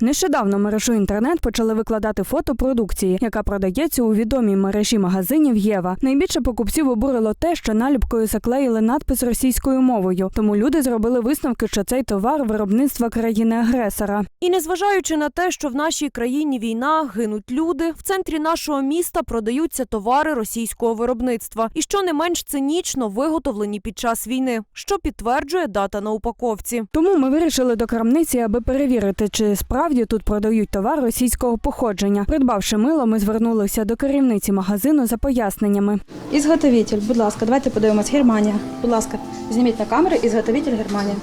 Нещодавно мережу інтернет почали викладати фото продукції, яка продається у відомій мережі магазинів Єва. Найбільше покупців обурило те, що наліпкою заклеїли надпис російською мовою. Тому люди зробили висновки, що цей товар виробництва країни-агресора. І незважаючи на те, що в нашій країні війна, гинуть люди, в центрі нашого міста продаються товари російського виробництва, і що не менш цинічно виготовлені під час війни, що підтверджує дата на упаковці. Тому ми вирішили до крамниці, аби перевірити, чи справді тут продають товар російського походження. Придбавши мило, ми звернулися до керівниці магазину за поясненнями. Ізготовитель, будь ласка, давайте подивимось. Германія. Будь ласка, зніміть на камеру ізготовитель Германія.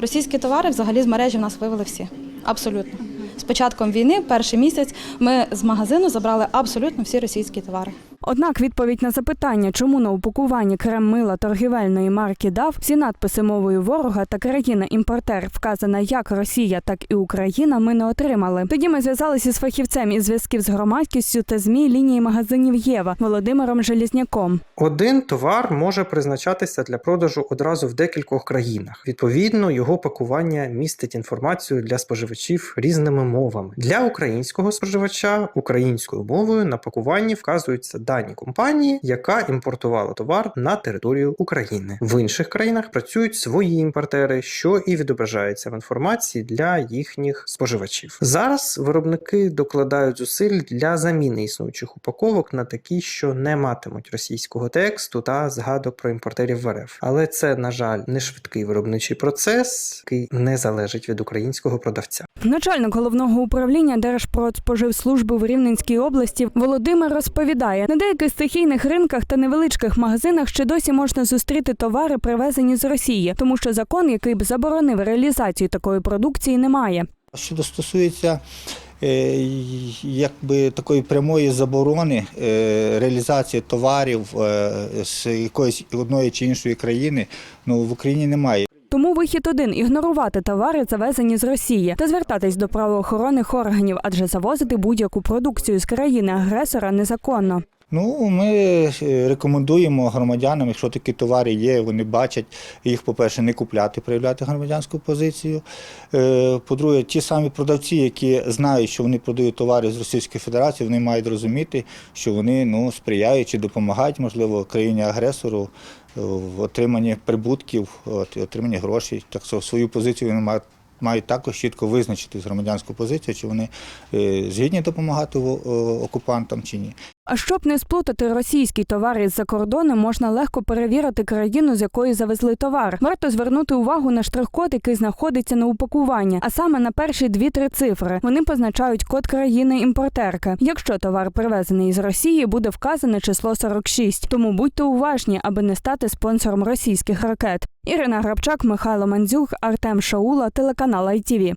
Російські товари взагалі з мережі в нас вивели всі. Абсолютно. З початком війни, перший місяць, ми з магазину забрали абсолютно всі російські товари. Однак відповідь на запитання, чому на упакуванні крем мила торгівельної марки ДАВ всі надписи мовою ворога та країна-імпортер вказана як Росія, так і Україна, ми не отримали. Тоді ми зв'язалися з фахівцем із зв'язків з громадськістю та змі лінії магазинів Єва Володимиром Желізняком. Один товар може призначатися для продажу одразу в декількох країнах. Відповідно, його пакування містить інформацію для споживачів різними мовами. Для українського споживача українською мовою на пакуванні вказуються дані компанії, яка імпортувала товар на територію України. В інших країнах працюють свої імпортери, що і відображається в інформації для їхніх споживачів. Зараз виробники докладають зусиль для заміни існуючих упаковок на такі, що не матимуть російського тексту та згадок про імпортерів в РФ. Але це, на жаль, не швидкий виробничий процес, який не залежить від українського продавця. Начальник головного управління Держпродспоживслужби в Рівненській області Володимир розповідає, на деяких стихійних ринках та невеличких магазинах ще досі можна зустріти товари, привезені з Росії, тому що закон, який б заборонив реалізацію такої продукції, немає. Що стосується е, якби такої прямої заборони е, реалізації товарів е, з якоїсь одної чи іншої країни, ну в Україні немає. Вихід один ігнорувати товари, завезені з Росії, та звертатись до правоохоронних органів, адже завозити будь-яку продукцію з країни-агресора незаконно. Ну, ми е, рекомендуємо громадянам, якщо такі товари є, вони бачать їх, по-перше, не купляти, проявляти громадянську позицію. Е, По-друге, ті самі продавці, які знають, що вони продають товари з Російської Федерації, вони мають розуміти, що вони ну, сприяють чи допомагають, можливо, країні-агресору в отриманні прибутків, от, отриманні грошей. Так що свою позицію вони мають. Мають також чітко визначити з громадянську позицію, чи вони е, згідні допомагати окупантам чи ні. А щоб не сплутати російський товар із-за кордону, можна легко перевірити країну, з якої завезли товар. Варто звернути увагу на штрих-код, який знаходиться на упакуванні, а саме на перші дві-три цифри. Вони позначають код країни-імпортерки. Якщо товар привезений із Росії, буде вказане число 46. Тому будьте уважні, аби не стати спонсором російських ракет. Ірина Грабчак, Михайло Мандзюк, Артем Шаула, телеканал ITV.